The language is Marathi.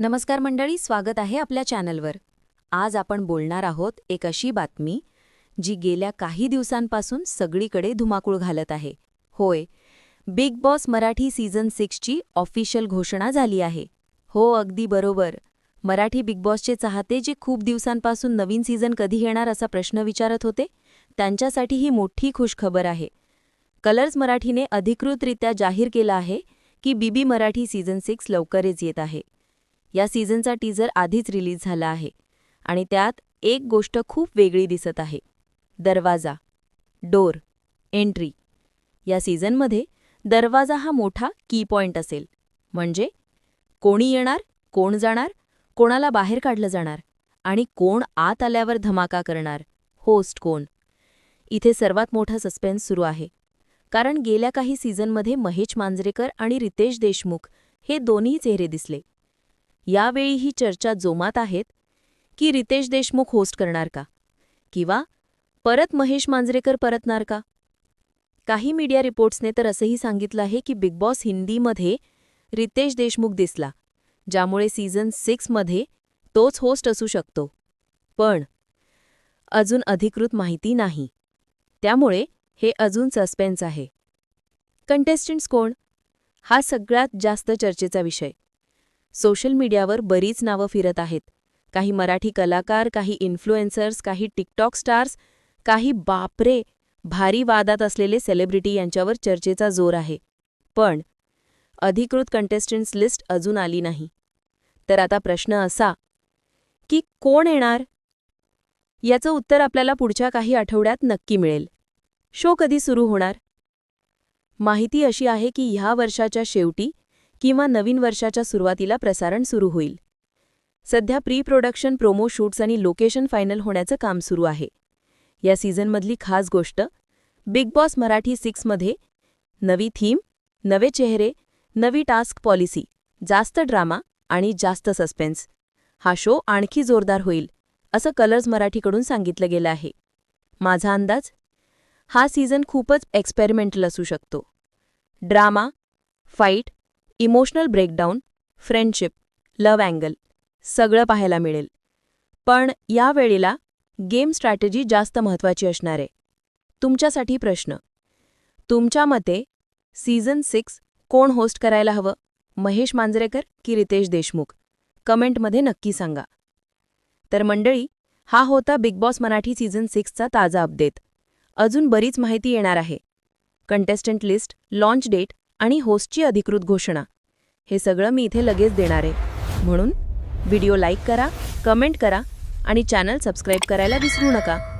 नमस्कार मंडळी स्वागत आहे आपल्या चॅनलवर. आज आपण बोलणार आहोत एक अशी बातमी जी गेल्या काही दिवसांपासून सगळीकडे धुमाकूळ घालत आहे. होय बिग बॉस मराठी सीझन सिक्सची ऑफिशियल घोषणा झाली आहे. हो अगदी बरोबर. मराठी बिग बॉसचे चाहते जे खूप दिवसांपासून नवीन सीझन कधी येणार असा प्रश्न विचारत होते त्यांच्यासाठी ही मोठी खुशखबर आहे. कलर्स मराठीने अधिकृतरित्या जाहीर केलं आहे की बीबी मराठी सीझन सिक्स लवकरच येत आहे. या सीझनचा टीझर आधीच रिलीज झाला आहे आणि त्यात एक गोष्ट खूप वेगळी दिसत आहे. दरवाजा डोर एंट्री. या सीझनमध्ये दरवाजा हा मोठा की पॉइंट असेल. म्हणजे कोणी येणार कोण जाणार कोणाला बाहेर काढलं जाणार आणि कोण आत आल्यावर धमाका करणार होस्ट कोण. इथे सर्वात मोठा सस्पेन्स सुरू आहे. कारण गेल्या काही सीझनमध्ये महेश मांजरेकर आणि रितेश देशमुख हे दोन्ही चेहरे दिसले. यावेळी ही चर्चा जोमात आहेत की रितेश देशमुख होस्ट करणार का? किंवा परत महेश मांजरेकर परतणार का? काही मीडिया रिपोर्ट्सने तर असंही सांगितलं आहे की बिग बॉस हिंदीमध्ये रितेश देशमुख दिसला ज्यामुळे सीझन सिक्समध्ये तोच होस्ट असू शकतो. पण अजून अधिकृत माहिती नाही. त्यामुळे हे अजून सस्पेन्स आहे. कंटेस्टंट्स कोण? हा सगळ्यात जास्त चर्चेचा विषय. सोशल मीडियावर बरीच नावं फिरत आहेत. काही मराठी कलाकार काही इन्फ्लुएन्सर्स काही टिकटॉक स्टार्स काही बापरे! भारी वादात असलेले सेलिब्रिटी यांच्यावर चर्चेचा जोर आहे. पण अधिकृत कंटेस्टंट्स लिस्ट अजून आली नाही. तर आता प्रश्न असा की कोण येणार? याचं उत्तर आपल्याला पुढच्या काही आठवड्यात नक्की मिळेल. शो कधी सुरू होणार? माहिती अशी आहे की ह्या वर्षाच्या शेवटी किंवा नवीन वर्षाच्या सुरुवातीला प्रसारण सुरू होईल. सध्या प्री प्रोडक्शन प्रोमो शूट्स आणि लोकेशन फायनल होण्याचं काम सुरू आहे. या सीझनमधली खास गोष्ट बिग बॉस मराठी सिक्समध्ये नवी थीम नवे चेहरे नवी टास्क पॉलिसी जास्त ड्रामा आणि जास्त सस्पेन्स हा शो आणखी जोरदार होईल असं कलर्स मराठीकडून सांगितलं गेलं आहे. माझा अंदाज? हा सीझन खूपच एक्सपेरिमेंटल असू शकतो. Drama fight emotional breakdown friendship love angle सगळं पाहायला मिळेल. पण या वेळेला गेम स्ट्रॅटेजी जास्त महत्त्वाची असणार आहे. तुमच्यासाठी प्रश्न. तुमच्या मते सीझन सिक्स कोण होस्ट करायला हवं? महेश मांजरेकर की रितेश देशमुख? कमेंटमध्ये नक्की सांगा. तर मंडळी हा होता बिग बॉस मराठी सीझन सिक्सचा ताजा अपडेट. अजून बरीच माहिती येणार आहे. कंटेस्टंट लिस्ट लॉन्च डेट आणि होस्टची अधिकृत घोषणा. हे सगळं मी इथे लगेच देणार आहे. म्हणून व्हिडिओ लाईक करा कमेंट करा आणि चॅनल सबस्क्राईब करायला विसरू नका.